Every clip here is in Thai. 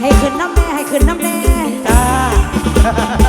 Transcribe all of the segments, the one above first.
ให้ขึ้นน้ำแดงให้ขึ้นน้ำแดงจ้า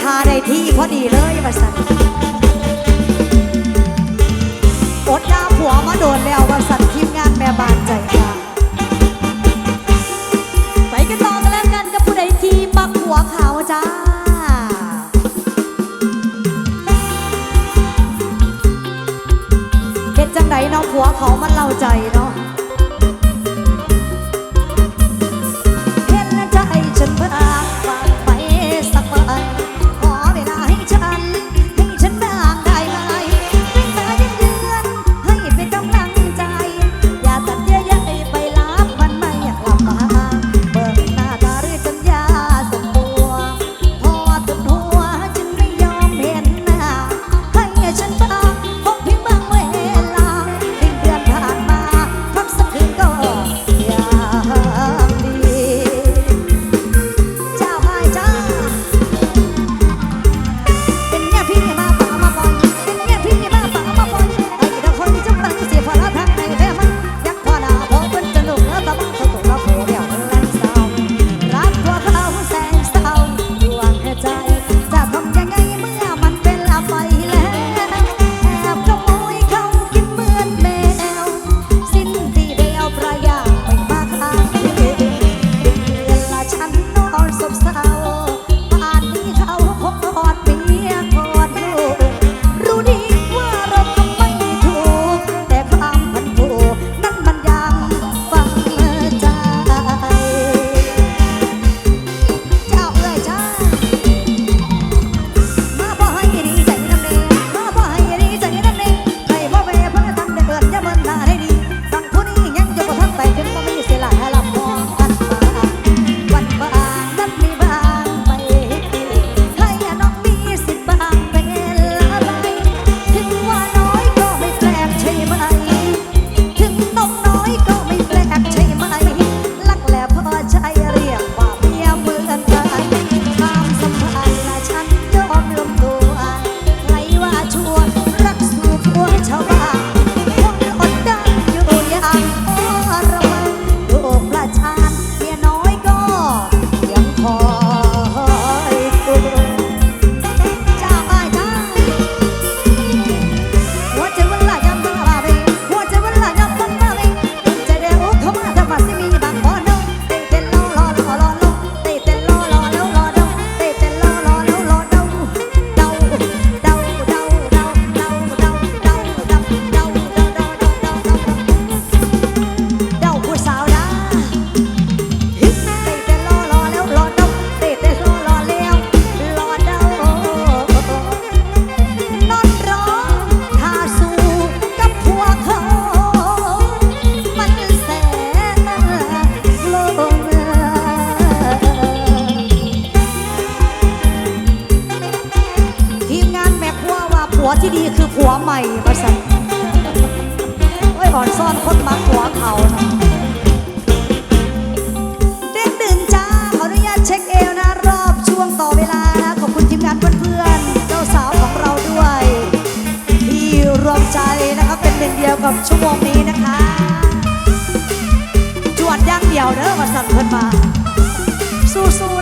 ทาได้ที่พอดีเลยว่าสันอดหน้าผัวมาโดนแล้วว่าสันทีมงานแม่บ้านใจค่ะไปกันต่อกันแล้วกันกับผู้ใดที่ปักหัวขาวจ้าเห็ดจังไดน้องผัวเขามันเล่าใจเนาะ กับชั่วโมงนี้นะคะ จวดย่างเดียวเด้อมาสั่งเพิ่นมา สู้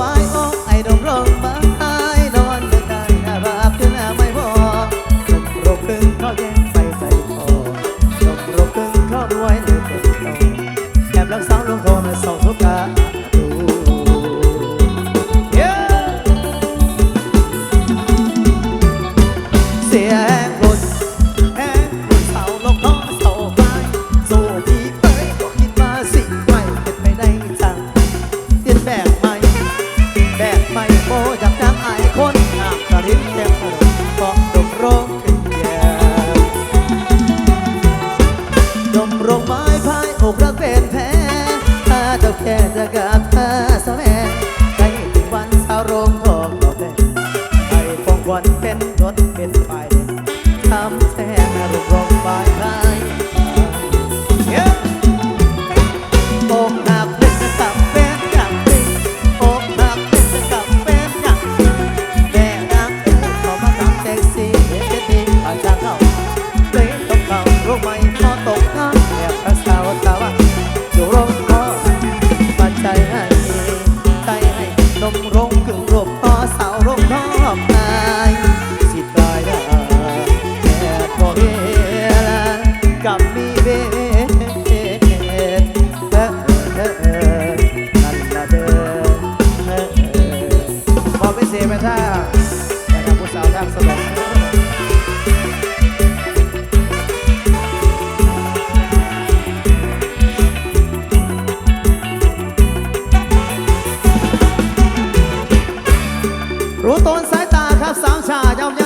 บายโอ้ไอ้ดมร้อง รู้ต้นสายตาครับสามชาเย้า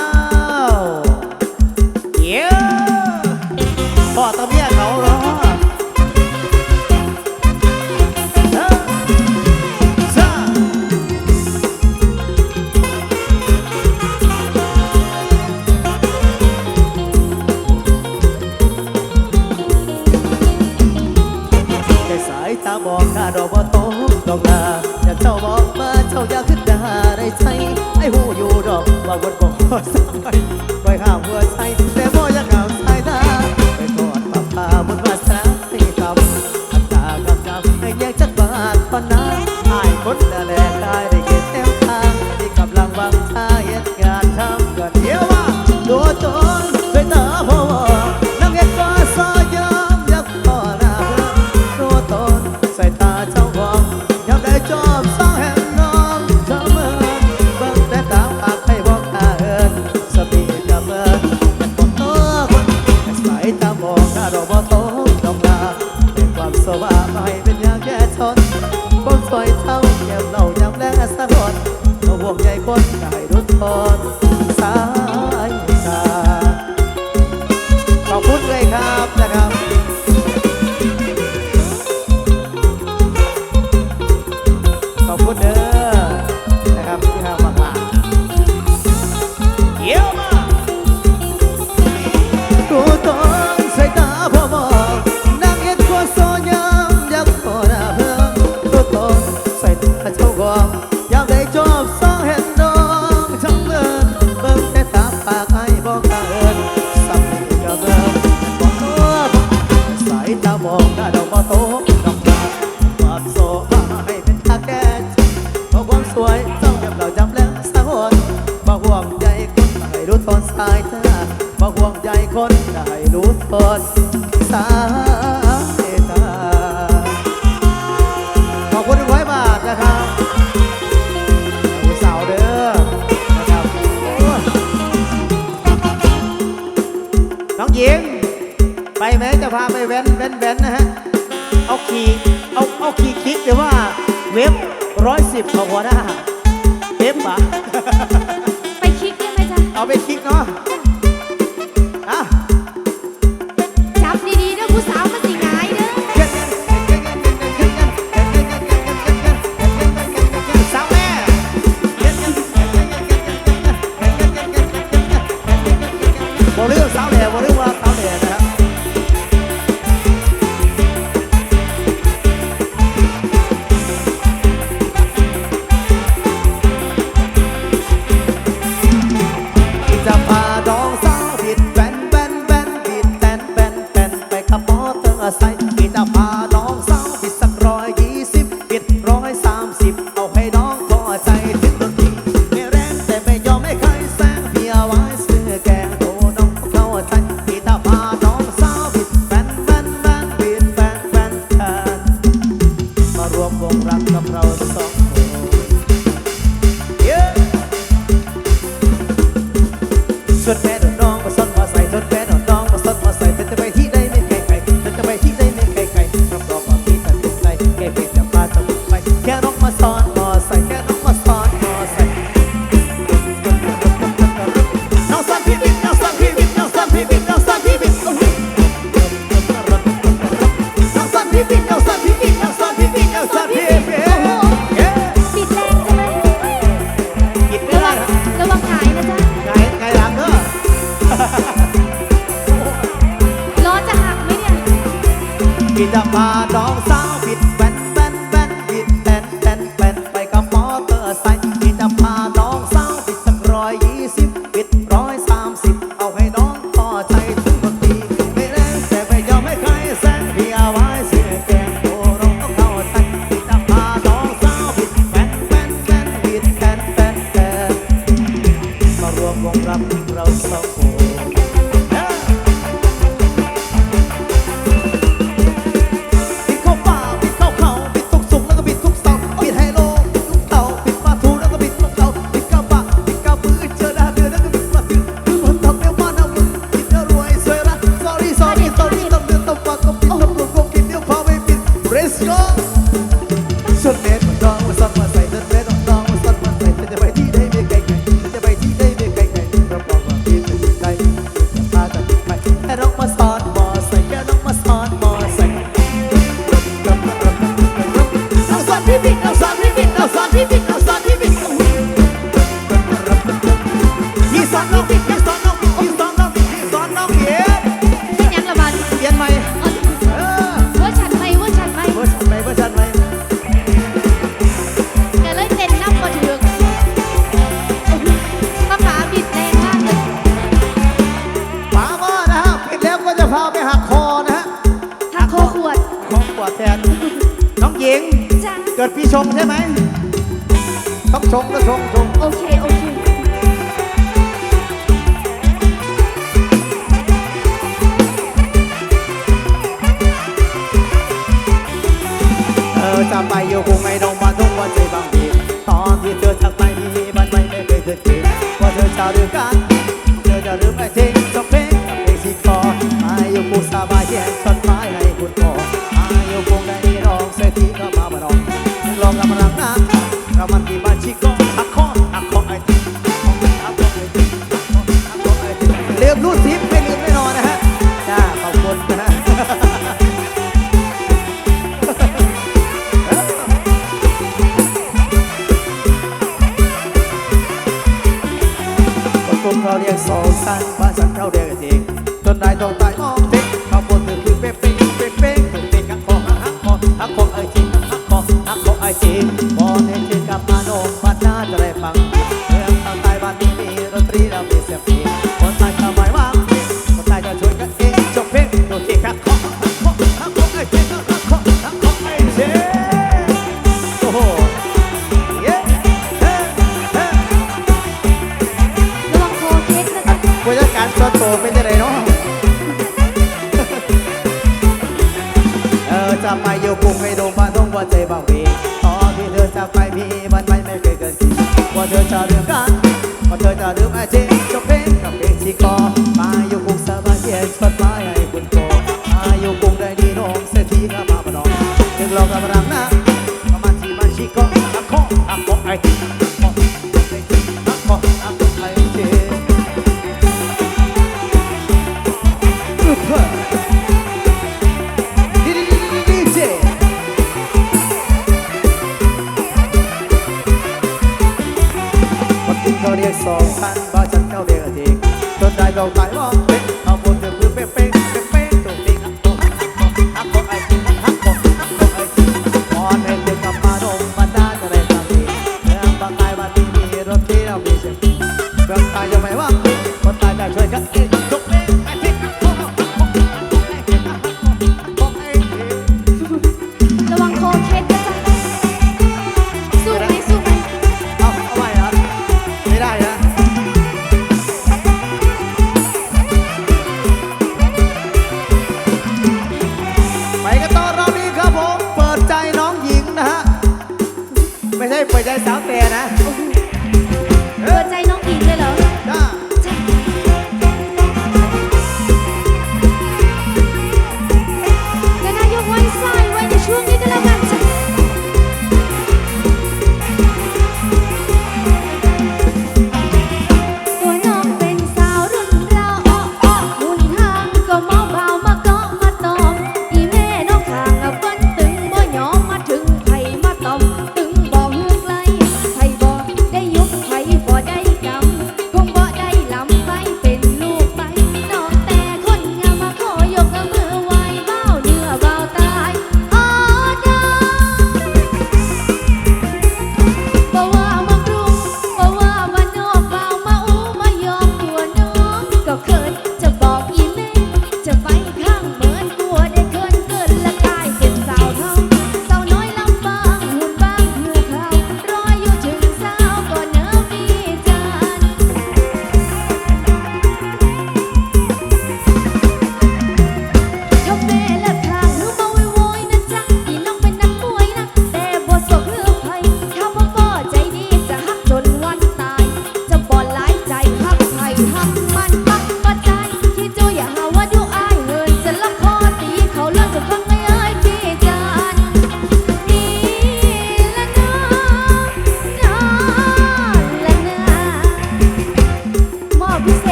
todo. pendejo. มันบ่จันเข้าเดียกทิ้งจนได้ดอกไม้มอง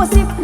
ลืม